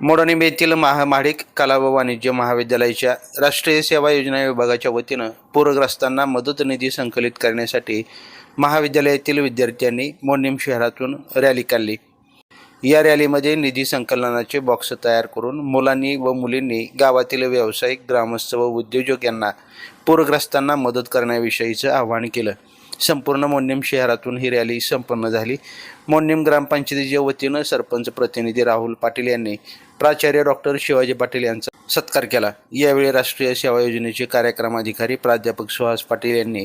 मोडणी येथील महामाडिक कला व वाणिज्य महाविद्यालयाच्या राष्ट्रीय सेवा योजना विभागाच्या वतीनं पूरग्रस्तांना मदत निधी संकलित करण्यासाठी महाविद्यालयातील विद्यार्थ्यांनी मोडणीम शहरातून रॅली काढली. या रॅलीमध्ये निधी संकलनाचे बॉक्स तयार करून मुलांनी व मुलींनी गावातील व्यावसायिक ग्रामस्थ व उद्योजक यांना पूरग्रस्तांना मदत करण्याविषयीचं आवाहन केलं. संपूर्ण मोन्यम शहरातून ही रॅली संपन्न झाली. मोन्यम ग्रामपंचायतीच्या वतीनं सरपंच प्रतिनिधी राहुल पाटील यांनी प्राचार्य डॉक्टर शिवाजी पाटील यांचा सत्कार केला. यावेळी राष्ट्रीय सेवा योजनेचे कार्यक्रम अधिकारी प्राध्यापक सुहास पाटील यांनी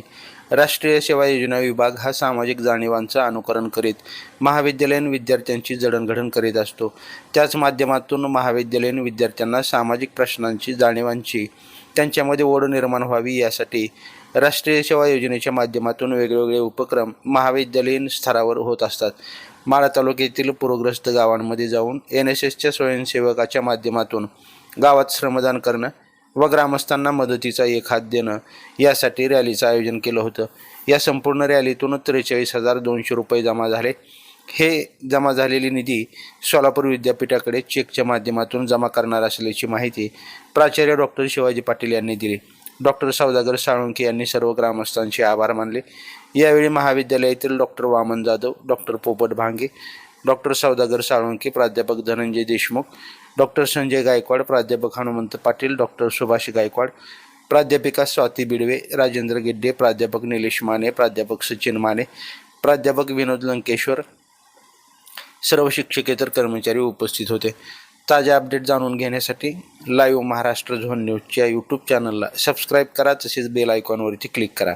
राष्ट्रीय सेवा योजना विभाग हा सामाजिक जाणीवांचं अनुकरण करीत महाविद्यालयीन विद्यार्थ्यांची जडणघडण करीत असतो. त्याच माध्यमातून महाविद्यालयीन विद्यार्थ्यांना सामाजिक प्रश्नांची जाणीवांची त्यांच्यामध्ये ओढ निर्माण व्हावी यासाठी राष्ट्रीय सेवा योजनेच्या माध्यमातून वेगवेगळे उपक्रम महाविद्यालयीन स्तरावर होत असतात. माळा तालुक्यातील पूरग्रस्त गावांमध्ये जाऊन एन एस एसच्या स्वयंसेवकाच्या माध्यमातून गावात श्रमदान करणं व ग्रामस्थांना मदतीचा एक हात देणं यासाठी रॅलीचं आयोजन केलं होतं. या संपूर्ण रॅलीतून त्रेचाळीस हजार दोनशे रुपये जमा झाले. हे जमा झालेली निधी सोलापूर विद्यापीठाकडे चेकच्या माध्यमातून जमा करणार असल्याची माहिती प्राचार्य डॉक्टर शिवाजी पाटील यांनी दिली. डॉक्टर सौदागर साळुंके यांनी सर्व ग्रामस्थांचे आभार मानले. यावेळी महाविद्यालयातील डॉक्टर वामन जाधव डॉक्टर पोपट भांगे डॉक्टर सौदागर साळुंके प्राध्यापक धनंजय देशमुख डॉक्टर संजय गायकवाड प्राध्यापक हनुमंत पाटील डॉक्टर सुभाष गायकवाड प्राध्यापिका स्वाती बिडवे राजेंद्र गिड्डे प्राध्यापक निलेश माने प्राध्यापक सचिन माने प्राध्यापक विनोद लंकेश्वर सर्व शिक्षकेतर कर्मचारी उपस्थित होते. ताज्या अपडेट जाणून घेण्यासाठी लाईव्ह महाराष्ट्र झोन न्यूजच्या यूट्यूब चॅनलला सबस्क्राईब करा तसेच बेल आयकॉनवरती क्लिक करा.